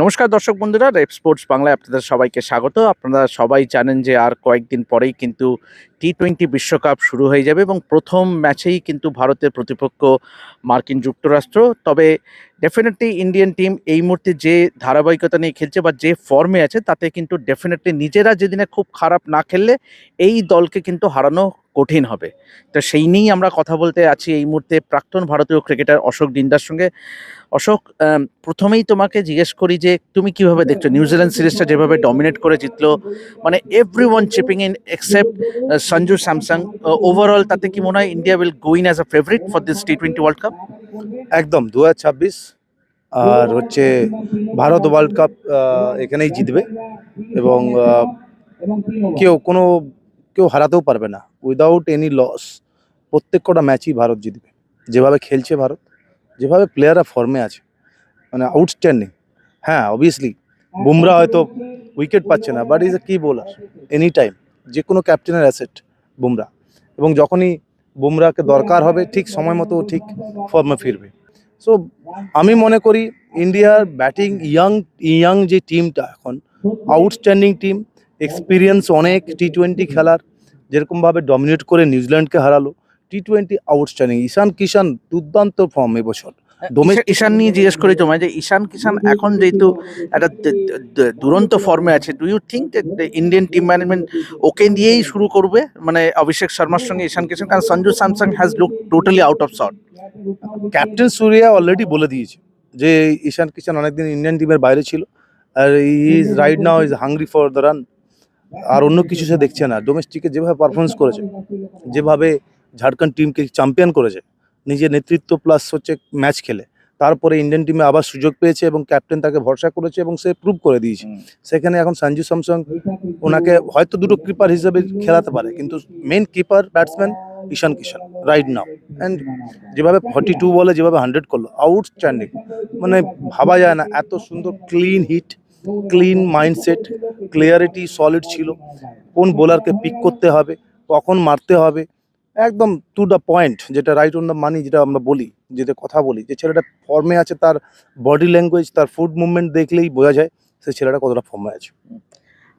নমস্কার দর্শক বন্ধুরা, রেপ স্পোর্টস বাংলায় আপনাদের সবাইকে স্বাগত। আপনারা সবাই জানেন যে আর কয়েকদিন পরেই কিন্তু টি টোয়েন্টি বিশ্বকাপ শুরু হয়ে যাবে এবং প্রথম ম্যাচেই কিন্তু ভারতের প্রতিপক্ষ মার্কিন যুক্তরাষ্ট্র। তবে ডেফিনেটলি ইন্ডিয়ান টিম এই মুহূর্তে যে ধারাবাহিকতা নিয়ে খেলছে বা যে ফর্মে আছে, তাতে কিন্তু ডেফিনেটলি নিজেরা যেদিনে খুব খারাপ না খেললে, এই দলকে কিন্তু হারানো কঠিন হবে। তো সেই নিয়েই আমরা কথা বলতে আছি এই মুহূর্তে প্রাক্তন ভারতীয় ক্রিকেটার অশোক ডিন্ডার সঙ্গে। অশোক প্রথমেই তোমাকে জিজ্ঞেস করি যে তুমি কীভাবে দেখছ? নিউজিল্যান্ড সিরিজটা যেভাবে ডমিনেট করে জিতলো মানে every one chipping in except Sanju Samson overall তাতে কি মনে হয় India will going as a favourite for this T twenty world cup একদম দু আর হচ্ছে ভারত ওয়ার্ল্ড কাপ এখানেই জিতবে। এবং কেউ কোনো কেউ হারাতেও পারবে না। উইদাউট এনি লস প্রত্যেক কটা ম্যাচই ভারত জিতবে। যেভাবে খেলছে ভারত, যেভাবে প্লেয়াররা ফর্মে আছে মানে আউটস্ট্যান্ডিং হ্যাঁ অবভিয়াসলি বুমরা হয়তো উইকেট পাচ্ছে না বাট ইজ এ কি বোলার এনি টাইম যে কোনো ক্যাপ্টেনের অ্যাসেট বুমরা। এবং যখনই বুমরাকে দরকার হবে, ঠিক সময় মতো ঠিক ফর্মে ফিরবে। সো আমি মনে করি ইন্ডিয়ার ব্যাটিং ইয়াং ইয়াং যে টিমটা এখন আউটস্ট্যান্ডিং টিম এক্সপিরিয়েন্স অনেক টি টোয়েন্টি খেলার যেরকমভাবে ডমিনেট করে নিউজিল্যান্ডকে হারালো টি টোয়েন্টি আউটস্ট্যান্ডিং ঈশান কিষান দুর্দান্ত ফর্ম এবছর ঈশা- ঈশান নিয়ে জিজ্ঞেস করি তোমায় যে ঈশান কিষান এখন যেহেতু একটা দুরন্ত ফর্মে আছে do you think Indian team management ওকে দিয়েই শুরু করবে? মানে অভিষেক শর্মার সঙ্গে ঈশান কিষান কারণ Sanju Samson has look totally out of shot captain Surya already বলে দিয়েছে যে ঈশান কিষান অনেকদিন ইন্ডিয়ান টিমের বাইরে ছিল আর is right now is hungry for the run আর অন্য কিছু সে দেখছে না। ডোমেস্টিকে যেভাবে পারফরমেন্স করেছে, যেভাবে ঝাড়খণ্ড টিমকে চ্যাম্পিয়ন করেছে, নিজের নেতৃত্ব প্লাস হচ্ছে ম্যাচ খেলে, তারপরে ইন্ডিয়ান টিমে আবার সুযোগ পেয়েছে এবং ক্যাপ্টেন তাকে ভরসা করেছে এবং সে প্রুভ করে দিয়েছে। সেখানে এখন সঞ্জু স্যামসং ওনাকে হয়তো দুটো কিপার হিসেবে খেলাতে পারে, কিন্তু main keeper batsman Ishan Kishan right now and যেভাবে ফর্টি টু বলে, যেভাবে হান্ড্রেড করল আউটস্ট্যান্ডিং মানে ভাবা যায় না, এত সুন্দর clean hit clean mindset clarity solid ছিল। কোন বোলারকে পিক করতে হবে, কখন মারতে হবে, একদম টু দ্য পয়েন্ট যেটা রাইট অন দ্য মানি যেটা আমরা বলি, যেটা কথা বলি, যে ছেলেটা ফর্মে আছে, তার বডি ল্যাঙ্গুয়েজ তার ফুড মুভমেন্ট দেখলেই বোঝা যায়, সে ছেলেটা কতটা ফর্মে আছে।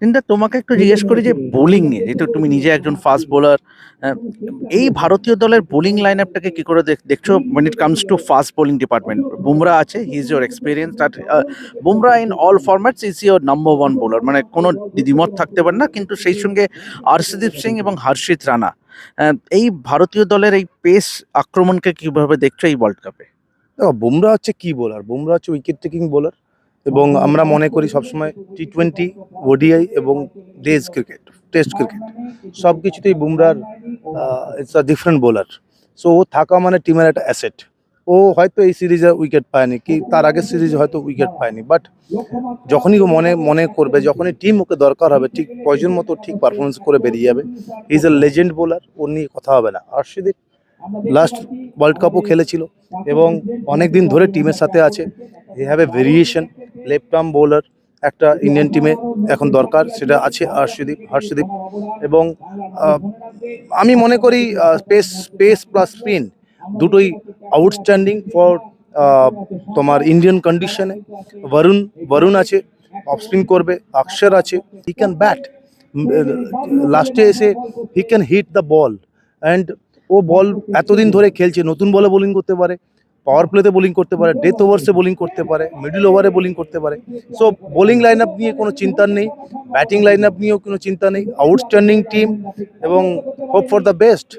কিন্তু তোমাকে একটু জিজ্ঞেস করি যে বোলিং নিয়ে, যেহেতু তুমি নিজে একজন ফাস্ট বোলার এই ভারতীয় দলের বোলিং লাইন আপটাকে কি করে দেখ- দেখছ when it comes to fast bowling department Bumrah আছে he is your experience that Bumrah in all formats is your number one bowler মানে কোনো দ্বিমত থাকতে পারে না, কিন্তু সেই সঙ্গে আরশদীপ সিং এবং হর্ষিত রানা এই ভারতীয় দলের এই পেস আক্রমণকে কীভাবে দেখছ এই ওয়ার্ল্ড কাপে বুমরা হচ্ছে কি বোলার বুমরা হচ্ছে উইকেট টেকিং বোলার এবং আমরা মনে করি সবসময় টি টোয়েন্টি ওডিআই এবং ডেজ ক্রিকেট টেস্ট ক্রিকেট সব কিছুতেই বুমরার it's a different bowler so ও থাকা মানে টিমের একটা অ্যাসেট ও হয়তো এই সিরিজে উইকেট পায়নি, কি তার আগের সিরিজে হয়তো উইকেট পায়নি। বাট যখনই ও মনে মনে করবে, যখনই টিম ওকে দরকার হবে, ঠিক প্রয়োজন মতো ঠিক পারফরমেন্স করে বেরিয়ে যাবে ইজ এ লেজেন্ড বোলার ওর নিয়ে কথা হবে না। আর্শদীপ লাস্ট ওয়ার্ল্ড কাপও খেলেছিল এবং অনেক দিন ধরে টিমের সাথে আছে। He have a variation left arm bowler, একটা ইন্ডিয়ান টিমে এখন দরকার, সেটা আছে হর্ষদীপ হর্ষদীপ এবং আমি মনে করি স্পেস স্পেস প্লাস স্পিন দুটোই আউটস্ট্যান্ডিং ফর তোমার ইন্ডিয়ান কন্ডিশনে বরুণ বরুণ আছে অফ স্পিন করবে অক্ষর আছে। হি ক্যান ব্যাট লাস্টে এসে he can hit the ball and ও বল এতদিন ধরে খেলছে, নতুন বলে বোলিং করতে পারে। পাওয়ার প্লেতে বোলিং করতে পারে ডেথ ওভার্সে বোলিং করতে পারে মিডল ওভারে বোলিং করতে পারে। সো বোলিং লাইন আপ নিয়ে কোনো চিন্তা নেই ব্যাটিং লাইন আপ নিয়েও কোনো চিন্তা নেই আউটস্ট্যান্ডিং টিম এবং হোপ ফর দ্য বেস্ট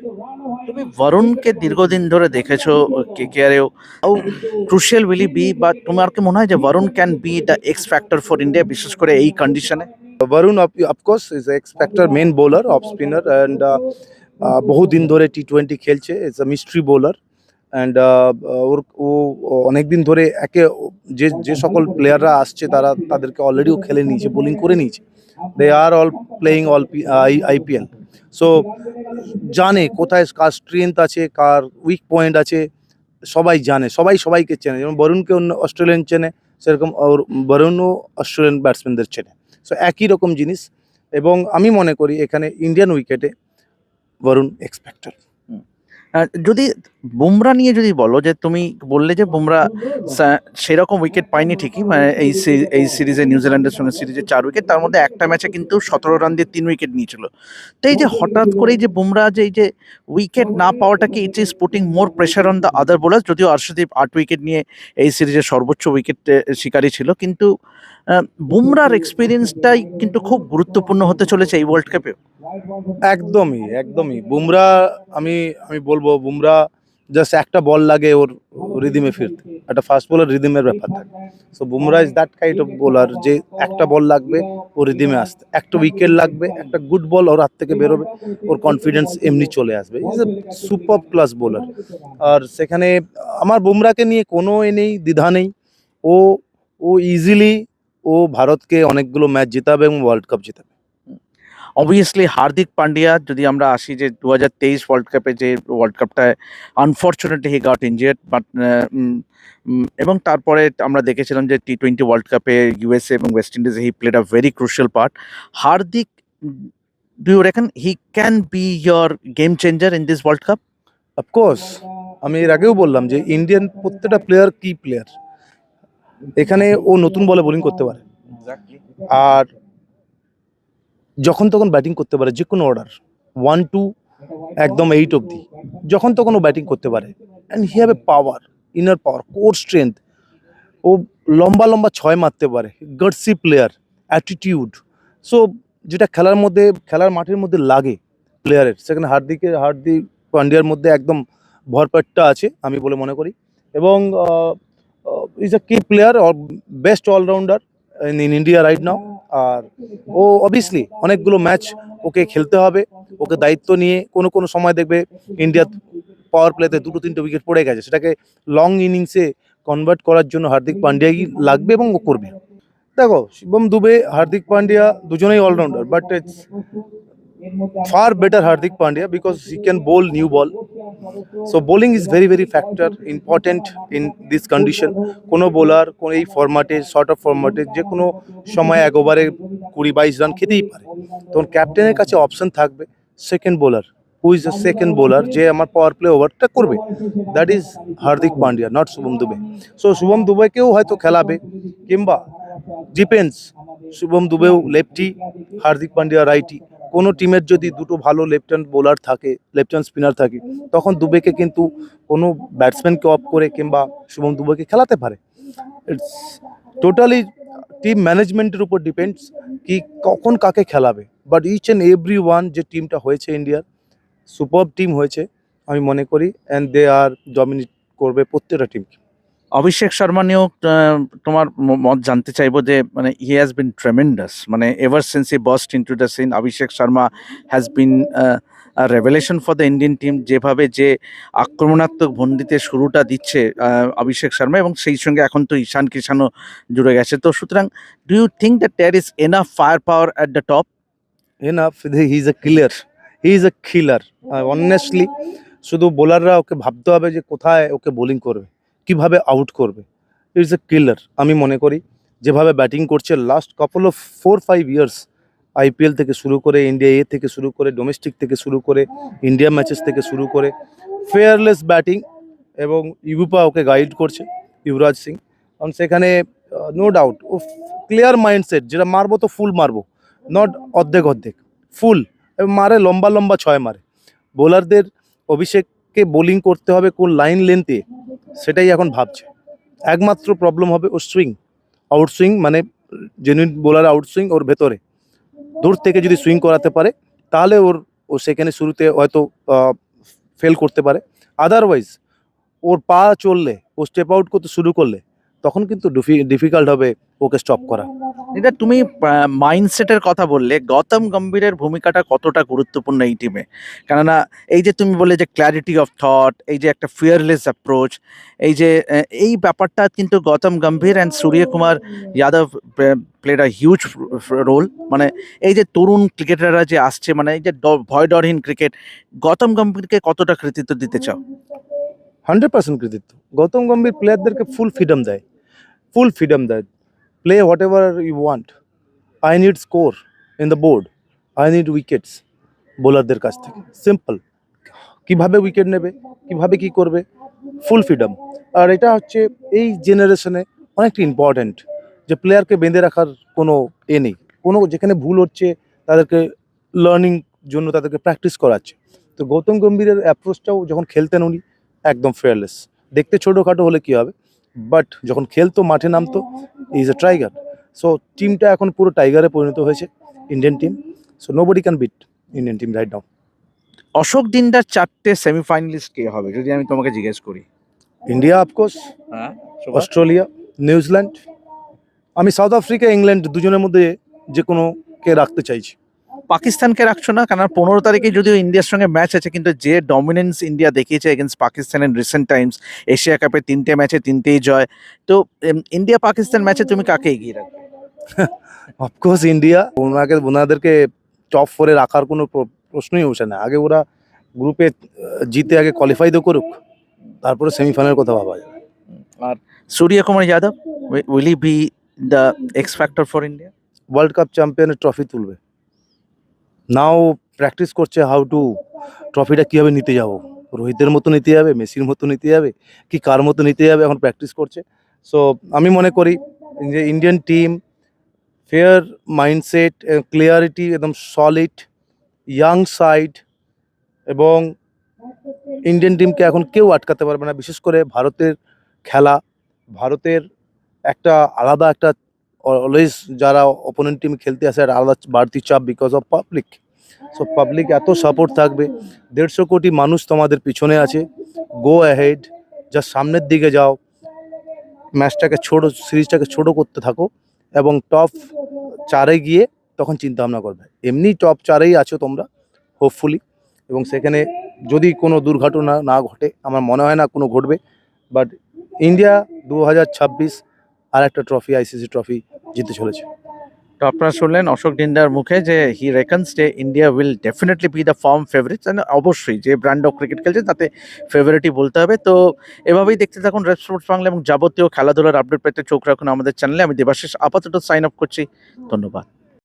তুমি বরুণকে দীর্ঘদিন ধরে দেখেছ কে কেয়ারেও হাউ ক্রুশিয়াল উইল বি বা তোমার কি মনে হয় যে Varun can be the X factor for India বিশেষ করে এই কন্ডিশনে Varun of course is X factor main bowler off spinner and বহু দিন ধরে টি টোয়েন্টি খেলছে is a mystery bowler and ওর ও অনেক দিন ধরে একে যে যে সকল প্লেয়াররা আসছে তারা তাদেরকে অলরেডিও খেলে নিয়েছে বোলিং করে নিয়েছে। They are all playing all IPL so জানে কোথায় কার স্ট্রেংথ আছে কার উইক পয়েন্ট আছে সবাই জানে সবাই সবাইকে চেনে। যেমন বরুণকে অন্য অস্ট্রেলিয়ান চেনে সেরকম ওর বরুণও অস্ট্রেলিয়ান ব্যাটসম্যানদের চেনে। সো একই রকম জিনিস। এবং আমি মনে করি এখানে ইন্ডিয়ান উইকেটে বরুণ এক্সপেক্টার আহ, যদি বুমরা নিয়ে যদি বলো যে তুমি বললে যে বুমরা সেরকম উইকেট পায়নি ঠিকই মানে এই এই সিরিজে নিউজিল্যান্ডের সঙ্গে সিরিজে চার উইকেট তার মধ্যে একটা ম্যাচে কিন্তু সতেরো রান দিয়ে তিন উইকেট নিয়েছিল। তো এই যে হঠাৎ করেই যে বুমরা যে, এই যে উইকেট না পাওয়াটাকে it is putting more pressure on the other bowler যদিও অর্শদীপ আট উইকেট নিয়ে এই সিরিজের সর্বোচ্চ উইকেট শিকারী ছিল, কিন্তু বুমরার এক্সপিরিয়েন্সটাই কিন্তু খুব গুরুত্বপূর্ণ হতে চলেছে এই ওয়ার্ল্ড কাপে একদমই একদমই। বুমরা, আমি আমি বলব, বুমরা জাস্ট একটা বল লাগে ওর রিদিমে ফিরতে। একটা ফাস্ট বলার রিদিমের ব্যাপার থাকে। So Bumrah is that kind of bowler যে একটা বল লাগবে, ও রিদিমে আসতে। একটা উইকেট লাগবে, একটা গুড বল ওর হাত থেকে বেরোবে, ওর কনফিডেন্স এমনি চলে আসবে। Is a super class bowler আর সেখানে আমার বুমরাকে নিয়ে কোনো এ নেই, দ্বিধা নেই। ও ও ইজিলি ও ভারতকে অনেকগুলো ম্যাচ জেতাবে এবং ওয়ার্ল্ড কাপ জেতাবে। অবভিয়াসলি হার্দিক পান্ডিয়া যদি আমরা আসি যে দু হাজার তেইশ ওয়ার্ল্ড কাপে যে world কাপটায় unfortunately he got injured but এবং তারপরে আমরা দেখেছিলাম যে টি টোয়েন্টি ওয়ার্ল্ড কাপে ইউএসএ এবং west ইন্ডিজে he played a very crucial part Hardik do you reckon he can be your game changer in this world cup of course আমি এর আগেও বললাম যে ইন্ডিয়ান প্রত্যেকটা প্লেয়ার কি প্লেয়ার এখানে ও নতুন বলে বোলিং করতে পারে। আর যখন তখন ব্যাটিং করতে পারে যে কোনো অর্ডার ওয়ান টু একদম এইট অবধি। যখন তখন ও ব্যাটিং করতে পারে। And he have a power inner power core strength ও লম্বা লম্বা ছয় মারতে পারে। গার্সি প্লেয়ার অ্যাটিটিউড সো যেটা খেলার মধ্যে, খেলার মাঠের মধ্যে লাগে প্লেয়ারের সেখানে হার্দিকের হার্দিক পান্ডিয়ার মধ্যে একদম ভরপেটটা আছে, আমি বলে মনে করি। এবং is a key player best allrounder in in India right now আর ও অবভিয়াসলি অনেকগুলো ম্যাচ ওকে খেলতে হবে। ওকে দায়িত্ব নিয়ে কোনো কোনো সময় দেখবে ইন্ডিয়া পাওয়ার প্লেতে দুটো তিনটে উইকেট পড়ে গেছে। সেটাকে লং ইনিংসে কনভার্ট করার জন্য হার্দিক পান্ডিয়াই লাগবে এবং ও করবে। দেখো, শিবম দুবে, হার্দিক পান্ডিয়া দুজনেই allrounder but it's far better Hardik Pandya because he can bowl new ball so bowling is very very factor important in this condition কোনো বোলার কোনো এই ফরম্যাটে শর্ট অফ ফরম্যাটে যে কোনো সময় এক ওভারে কুড়ি বাইশ রান খেতেই পারে। তখন ক্যাপ্টেনের কাছে অপশন থাকবে second bowler who is the second bowler যে আমার পাওয়ার প্লে ওভারটা করবে। That is Hardik Pandya not Shubham Dube. So Shubham দুবেকেও হয়তো খেলাবে, কিংবা ডিপেন্স শুভম দুবেও লেফটি হার্দিক পান্ডিয়া রাইটি কোনো টিমের যদি দুটো ভালো লেফট হ্যান্ড বোলার থাকে লেফট হ্যান্ড স্পিনার থাকে, তখন দুবেকে কিন্তু কোনো ব্যাটসম্যানকে অফ করে কিংবা শুভম দুবেকে খেলাতে পারে। ইটস টোটালি টিম ম্যানেজমেন্টের উপর ডিপেন্ডস কি কখন কাকে খেলাবে। But each and every one যে টিমটা হয়েছে ইন্ডিয়ার সুপার টিম হয়েছে, আমি মনে করি অ্যান্ড দে আর ডমিনেট করবে প্রত্যেকটা টিম অভিষেক শর্মা নিয়েও তোমার মত জানতে চাইব যে মানে হি হ্যাজ বিন ট্রেমেন্ডাস মানে ever since he burst into the scene Abhishek Sharma has been revelation for the Indian team যেভাবে যে আক্রমণাত্মক ভঙ্গিতে শুরুটা দিচ্ছে অভিষেক শর্মা এবং সেই সঙ্গে এখন তো ঈশান কিষানও জুড়ে গেছে। তো সুতরাং do you think that there is enough fire power at the top enough he is a killer he is a killer honestly শুধু বোলাররা ওকে ভাবতে হবে যে কোথায় ওকে বোলিং করবে। কীভাবে আউট করবে? ইটস এ কিলার আমি মনে করি। যেভাবে ব্যাটিং করছে last couple of four five years IPL থেকে শুরু করে ইন্ডিয়া এ থেকে শুরু করে ডোমেস্টিক থেকে শুরু করে ইন্ডিয়া ম্যাচেস থেকে শুরু করে ফেয়ারলেস ব্যাটিং এবং ইউপা ওকে গাইড করছে যুবরাজ সিং কারণ সেখানে নো ডাউট ও ক্লিয়ার মাইন্ডসেট যেটা মারবো তো ফুল মারবো নট অর্ধেক অর্ধেক ফুল এবং মারে লম্বা লম্বা ছয় মারে। বোলারদের অভিষেককে বোলিং করতে হবে, কোন লাইন লেন্থে সেটাই এখন ভাবছে। একমাত্র প্রবলেম হবে ওর সুইং আউট সুইং মানে জেনুইন বোলার আউট সুইং ওর ভেতরে। দূর থেকে যদি সুইং করাতে পারে, তাহলে ওর, ও সেখানে শুরুতে হয়তো ফেল করতে পারে। আদারওয়াইজ ওর পা চললে, ও স্টেপ আউট করতে শুরু করলে তখন কিন্তু ডিফিকাল্ট হবে ওকে স্টপ করা। এটা তুমি মাইন্ডসেটের কথা বললে গৌতম গম্ভীরের ভূমিকাটা কতটা গুরুত্বপূর্ণ এই টিমে কেননা এই যে তুমি বললে যে ক্ল্যারিটি অফ থট এই যে একটা ফিয়ারলেস অ্যাপ্রোচ এই যে এই ব্যাপারটা কিন্তু Gautam Gambhir and Suryakumar Yadav played a huge role মানে এই যে তরুণ ক্রিকেটাররা যে আসছে মানে এই যে ভয় ডরহীন ক্রিকেট গৌতম গম্ভীরকে কতটা কৃতিত্ব দিতে চাও? হান্ড্রেড পার্সেন্ট কৃতিত্ব। গৌতম গম্ভীর প্লেয়ারদেরকে ফুল ফ্রিডম দেয়। ফ্রিডম দেয় play whatever you want I need score in the board I need wickets বোলারদের কাছ থেকে। সিম্পল কীভাবে উইকেট নেবে, কীভাবে কি করবে? ফুল ফ্রিডম আর এটা হচ্ছে এই জেনারেশনে অনেকটা ইম্পর্ট্যান্ট যে প্লেয়ারকে বেঁধে রাখার কোনো এ নেই। কোনো যেখানে ভুল হচ্ছে, তাদেরকে লার্নিং জন্য তাদেরকে প্র্যাকটিস করাচ্ছে। তো গৌতম গম্ভীরের অ্যাপ্রোচটাও যখন খেলতেন উনি, একদম ফেয়ারলেস দেখতে ছোটোখাটো হলে কি হবে? বাট যখন খেলতো মাঠে নামতো ইজ এ টাইগার সো টিমটা এখন পুরো টাইগারে পরিণত হয়েছে Indian team so nobody can beat Indian team right now Ashok দিনদার চারটে সেমিফাইনালিস্ট কে হবে যদি আমি তোমাকে জিজ্ঞেস করি? India of course Australia New Zealand আমি সাউথ আফ্রিকা ইংল্যান্ড দুজনের মধ্যে যে কোনো কে রাখতে চাইছি। পাকিস্তানকে রাখছো না? কারণ পনেরো তারিখে যদিও ইন্ডিয়ার সঙ্গে ম্যাচ আছে কিন্তু যে ডমিনেন্স ইন্ডিয়া দেখিয়েছে against Pakistan in recent times Asia কাপে তিনটে ম্যাচে তিনটেই জয়। তো ইন্ডিয়া পাকিস্তান ম্যাচে তুমি কাকে এগিয়ে রাখবে? অফকোর্স ইন্ডিয়া ওনাকে ওনাদেরকে টপ ফোরে রাখার কোনো প্রশ্নই ওঠে না। আগে ওরা গ্রুপে জিতে আগে কোয়ালিফাই তো করুক তারপরে সেমিফাইনালের কথা ভাবা যাবে আর Surya Kumar Yadav will be the X factor for India world cup চ্যাম্পিয়নের trophy তুলবে। নাও প্র্যাকটিস করছে হাউ টু ট্রফিটা কীভাবে নিতে যাব? রোহিতের মতো নিতে যাবে? মেসির মতো নিতে যাবে? কি কার মতো নিতে যাবে? এখন প্র্যাকটিস করছে। সো আমি মনে করি যে Indian team fair mindset clarity একদম সলিড ইয়াং সাইড এবং ইন্ডিয়ান টিমকে এখন কেউ আটকাতে পারবে না। বিশেষ করে ভারতের খেলা, ভারতের একটা আলাদা একটা অলওয়েজ যারা অপোনেন্ট টিম খেলতে আসে একটা আলাদা বাড়তি চাপ because of public so public এত সাপোর্ট থাকবে। দেড়শো কোটি মানুষ তোমাদের পিছনে আছে। গো অ্যাহেড যা সামনের দিকে যাও। ম্যাচটাকে ছোট, সিরিজটাকে ছোট করতে থাকো এবং টপ চারে গিয়ে তখন চিন্তা ভাবনা করবে। এমনি টপ চারেই আছো তোমরা হোপফুলি এবং সেখানে যদি কোনো দুর্ঘটনা না ঘটে, আমার মনে হয় না কোনো ঘটবে। বাট ইন্ডিয়া দু হাজার ছাব্বিশ আর একটা ট্রফি আইসিসি ট্রফি জিতে চলেছে। তো আপনারা শুনলেন অশোক ডিন্ডার মুখে যে he reckons the India will definitely be the form favourite অবশ্যই যে ব্র্যান্ড অফ ক্রিকেট খেলছে তাতে ফেভারিটই বলতে হবে। তো এভাবেই দেখতে থাকুন রেড স্পোর্টস বাংলা এবং যাবতীয় খেলাধুলার আপডেট পেতে চোখ রাখুন আমাদের চ্যানেলে আমি দেবাশিস, আপাতত সাইন আপ করছি। ধন্যবাদ।